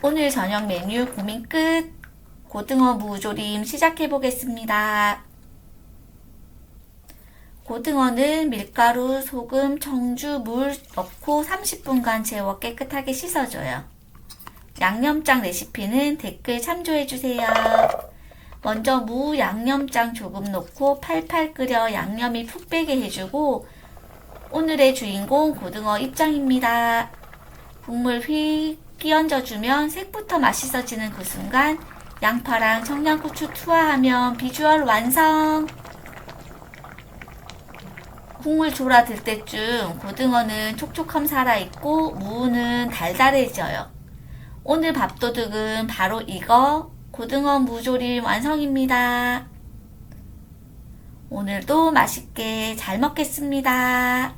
오늘 저녁 메뉴 고민 끝. 고등어 무조림 시작해 보겠습니다. 고등어는 밀가루, 소금, 청주, 물 넣고 30분간 재워 깨끗하게 씻어줘요. 양념장 레시피는 댓글 참조해 주세요. 먼저 무 양념장 조금 넣고 팔팔 끓여 양념이 푹 빼게 해주고 오늘의 주인공 고등어 입장입니다. 국물 휙 끼얹어주면 색부터 맛있어지는 그 순간 양파랑 청양고추 투하하면 비주얼 완성! 국물 졸아들 때쯤 고등어는 촉촉함 살아있고 무는 달달해져요. 오늘 밥도둑은 바로 이거 고등어 무조림 완성입니다. 오늘도 맛있게 잘 먹겠습니다.